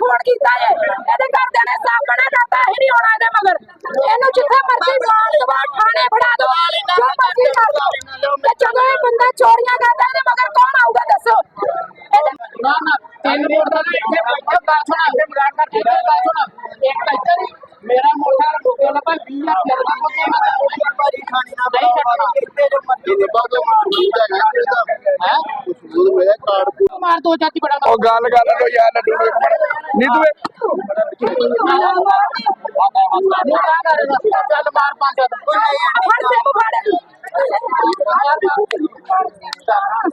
Phone ਕੀਤਾ ਏ। ਇਹਦੇ ਘਰਦਿਆਂ ਨੇ ਸਾਫ਼ ਮਨਾ ਕਰਤਾ ਇਹ ਨਹੀਂ ਹੋਣਾ ਇਹਦੇ ਮਗਰ। ਇਹਨੂੰ ਜਿੱਥੇ ਮਰਜ਼ੀ ਮਾਰ ਦਵਾ ਥਾਣੇ ਫੜਾ ਦਵਾ ਜੋ ਮਰਜ਼ੀ ਕਰ ਦੋ। ਤੇ ਜਦੋਂ ਇਹ ਬੰਦਾ ਚੋਰੀਆਂ ਕਰਦਾ ਇਹਦੇ ਮਗਰ ਕੌਣ ਆਊਗਾ ਦੱਸੋ? ਨਾ ਨਾ ਤਿੰਨ ਵੋਟ ਦਾ ਨਾ ਇੱਥੇ ਬੈਠੋ ਗੱਲ ਸੁਣਾ ਇੱਥੇ ਮਜ਼ਾਕ ਇੱਥੇ ਗੱਲ ਸੁਣਾ। ਇੱਕ ਇੱਧਰ ਹੀ ਮੇਰਾ ਮੋਟਾ ਰੁਕਿਆ ਨਾ ਭਾਈ 20 ਆ ਮੇਰੇ ਦਾ ਕੋਈ ਨਾ ਭਾਜੀ ਖਾਣੀ ਨਾ ਨਹੀਂ ਛੱਡਣਾ। ਇੱਥੇ ਜੋ ਮਰਜ਼ੀ ਦੇ ਬਾਅਦ ਮੇਰਾ ਕਾਰਡ ਮਾਰ ਦੋ ਚਾਚੀ ਬੜਾ ਉਹ ਗੱਲ ਕਰ ਲੋ ਯਾਰ ਲੱਡੂ ਨੂੰ ਇੱਕ ਮਿੰਟ ਨੀਤੂ ਇਹ- ਚੱਲ ਮਾਰ ਪੰਜ ਹੱਥ ਫੜ ਸੇ ਫੜ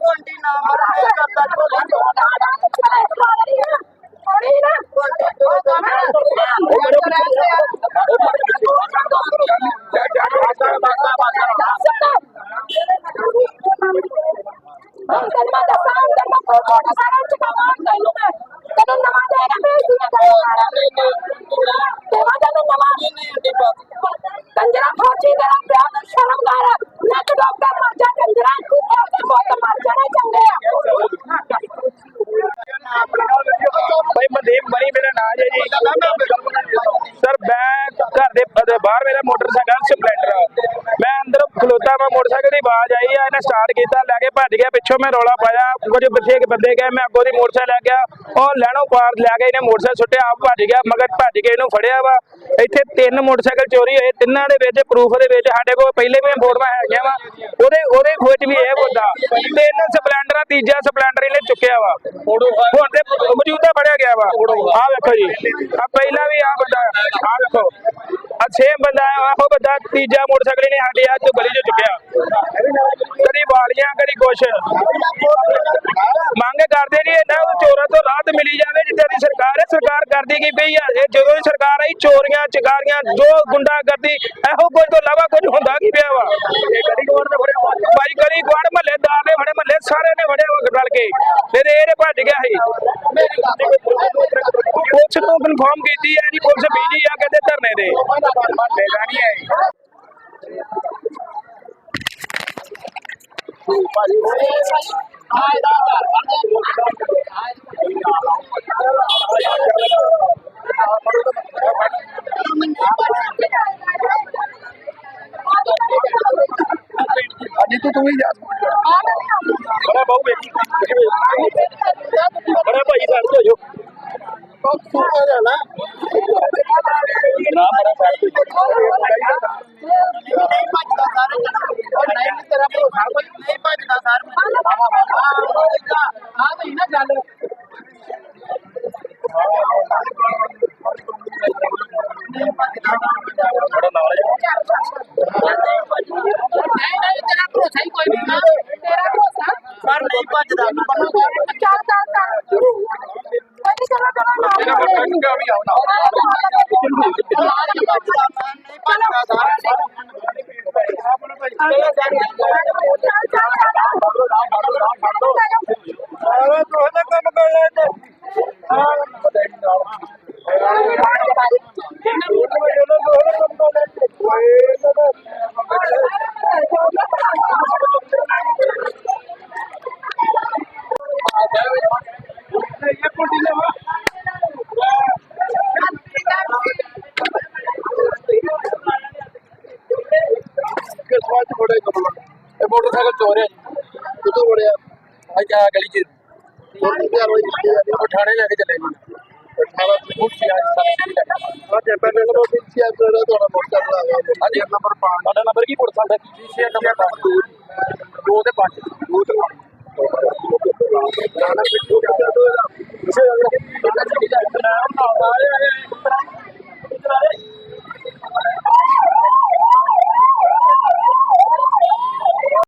ਘੰਟੀ ਨਾ ਮਾਰ ਕਰਦਾ ਜਾ ਜਾ ਤੈਨੂੰ ਮੈਂ ਦੱਸਾਂ ਮੋਟਾ ਸਾਰਾ ਚਕਾਵਾਂ ਤੈਨੂੰ ਮੈਂ ਤੈਨੂੰ ਨਵਾਂ ਦੇਗਾ ਭੇਜ ਦਿਆਂ ਦੇਵਾ ਤੈਨੂੰ ਨਵਾਂ ਕੰਜਰਾ ਫੌਜੀ ਤੇਰਾ ਪਿਆ ਨੂੰ ਸ਼ਰਮ ਕਰ ਨੱਕ ਡੋਬ ਕੇ ਮਰ ਜਾ ਕੰਜਰਾ ਕੁੱਤੇ ਤੇ ਮੌਤ ਮਰ ਜਾਣਾ ਚੰਗੇ ਆ ਭਾਈ ਮਨਦੀਪ ਬਣੀ ਮੇਰਾ ਨਾਂ ਹੈ ਜੀ ਸਰ ਮੈਂ ਘਰ ਦੇ ਦੇ ਬਾਹਰ ਮੇਰਾ ਮੋਟਰਸਾਈਕਲ ਦੀ ਆਵਾਜ਼ ਆਈ ਆ, ਇਹਨੇ ਸਟਾਰਟ ਕੀਤਾ, ਲੈ ਕੇ ਭੱਜ ਗਿਆ, ਪਿੱਛੋਂ ਮੈਂ ਰੌਲਾ ਪਾਇਆ, ਕੁਝ ਪਿੱਛੇ ਕੇ ਬੰਦੇ ਗਏ, ਮੈਂ ਅੱਗੋਂ ਦੀ ਮੋਟਰਸਾਈਕਲ ਲੈ ਗਿਆ, ਉਹ ਲੈਣੋ ਪਾਰ ਲੈ ਕੇ ਇਹਨੇ ਮੋਟਰਸਾਈਕਲ ਸੁੱਟਿਆ, ਆਪ ਭੱਜ ਗਿਆ, ਮਗਰ ਭੱਜ ਕੇ ਇਹਨੂੰ ਫੜਿਆ ਵਾ। ਇੱਥੇ ਤਿੰਨ ਮੋਟਰਸਾਈਕਲ ਚੋਰੀ ਹੋਏ, ਤਿੰਨਾਂ ਦੇ ਵਿੱਚ ਪ੍ਰੂਫ ਦੇ ਵਿੱਚ ਸਾਡੇ ਕੋਲ ਪਹਿਲੇ ਵੀ ਫੋਟੋਆਂ ਹੈਗੀਆਂ ਵਾ। ਉਹਦੇ ਉਹਦੇ ਖੋਜ ਵੀ ਇਹ ਬੰਦਾ ਤਿੰਨ ਸਪਲੈਂਡਰ, ਤੀਜਾ ਸਪਲੈਂਡਰ ਇਹਨੇ ਚੁੱਕਿਆ ਵਾ। ਹੁਣ ਤੇ ਮੌਜੂਦਾ ਫੜਿਆ ਗਿਆ ਵਾ। ਆ ਵੇਖੋ ਜੀ ਆ ਪਹਿਲਾਂ ਵੀ ਆ ਬੰਦਾ ਆ ਵੇਖੋ। ਆ ਸੇਮ ਬੰਦਾ ਹੈ ਉਹ ਬੰਦਾ ਤੀਜਾ ਮੋਟਰਸਾਈਕਲ ਇਹਨੇ ਸਾਡੇ ਆ ਤੋਂ ਗਲੀ ਚੋਂ ਚੁੱਕਿਆ। ਕਦੀ ਵਾਲੀਆਂ ਕਦੀ ਕੁਛ? ਮੰਗ ਕਰਦੇ ਨਹੀਂ ਇਹਨਾਂ ਨੂੰ ਚੋਰਾਂ ਤੋਂ ਰਾਹਤ ਮਿਲੀ ਜਾਵੇ, ਜਿੱਦਾਂ ਦੀ ਸਰਕਾਰ ਹੈ, ਸਰਕਾਰ ਕਰਦੀ ਕੀ ਪਈ ਆ। ਇਹ ਜਦੋਂ ਦੀ ਸਰਕਾਰ ਆਈ, ਚੋਰੀਆਂ, ਚਕਾਰੀਆਂ, ਜੋ ਗੁੰਡਾ ਕਰਦੀ ਇਹੋ ਕੁਝ ਤੋਂ ਇਲਾਵਾ ਕੁਝ ਹੁੰਦਾ ਕੀ ਪਿਆ ਵਾ? ਭਾਈ ਗਲੀ ਗਵਾੜ ਮਹੱਲੇ ਦਾਰ ਨੇ ਫੜੇ ਮਹੱਲੇ ਸਾਰੇ ਨੇ ਫੜਿਆ ਵਾ ਰਲ ਕੇ। ਫਿਰ ਇਹਨੇ ਭੱਜ ਗਿਆ ਸੀ। ਪੁਲਿਸ ਨੂੰ ਕਨਫਰਮ ਕੀਤੀ ਹੈ ਜੀ, ਪੁਲਿਸ ਬੀਜੀ ਆ, ਕਹਿੰਦੇ ਧਰਨੇ ਦੇ ਅੱਜ ਤੂੰ ਤੂੰ ਹੀ ਜਾ ਬੜਾ ਬਹੁ ਵੇਖੀ ਬੜਾ ਭਾਈ ਸਾਡ ਤੋਂ ਜੋ ਸੁਣਿਆ ਜਾਣਾ ਨਾ ਬੜਾ ਸਾਡ ਨਹੀਂ ਭੱਜਦਾ ਸਰ ਉਹ ਨਹੀਂ ਤੇਰਾ ਭਰੋਸਾ ਕੋਈ ਨਹੀਂ ਭੱਜਦਾ ਸਰ ਆ ਗਈ ਨਾ ਗੱਲ ਬੜਾ ਨਾਲ ਹੈ ਨਹੀਂ ਨਹੀਂ ਤੇਰਾ ਭਰੋਸਾ ਹੀ ਕੋਈ ਨਹੀਂ ਨਾ ਤੇਰਾ ਭਰੋਸਾ ਸਰ ਨਹੀਂ ਭੱਜਦਾ ਚੱਲ ਚੱਲ ਚੱਲ ਕੋਈ ਚਲਾ ਚਲਾ ਨਾ ਤੇਰਾ ਮੋਟਰਸਾਈਕਲ ਚੋਰਿਆ ਜੀ ਕਿੱਥੋਂ ਬੜਿਆ ਅੱਜ ਆ ਗਲੀ ਚ। ਉਹ ਥਾਣੇ ਲੈ ਕੇ ਚਲੇ। ਜੀ ਅਠਾਰਾਂ ਫੁੱਟ ਸੀ ਅੱਜ ਤੱਕ ਆ ਜੇ ਪਹਿਲੇ ਕੋਲ ਵੀ ਸੀ ਅੱਜ ਤੁਹਾਡਾ ਤੁਹਾਡਾ ਮੋਟਰਸਾਈਕਲ ਆ ਗਿਆ ਹਾਂਜੀ ਨੰਬਰ 5 ਸਾਡਾ ਨੰਬਰ ਕੀ ਮੋਟਰਸਾਈਕਲ ਦਾ ਜੀ ਨੰਬਰ 2 ਤੇ 5 2 ਤੇ 5 ਜਾਣਾ ਪਿੱਛੇ ਜਾ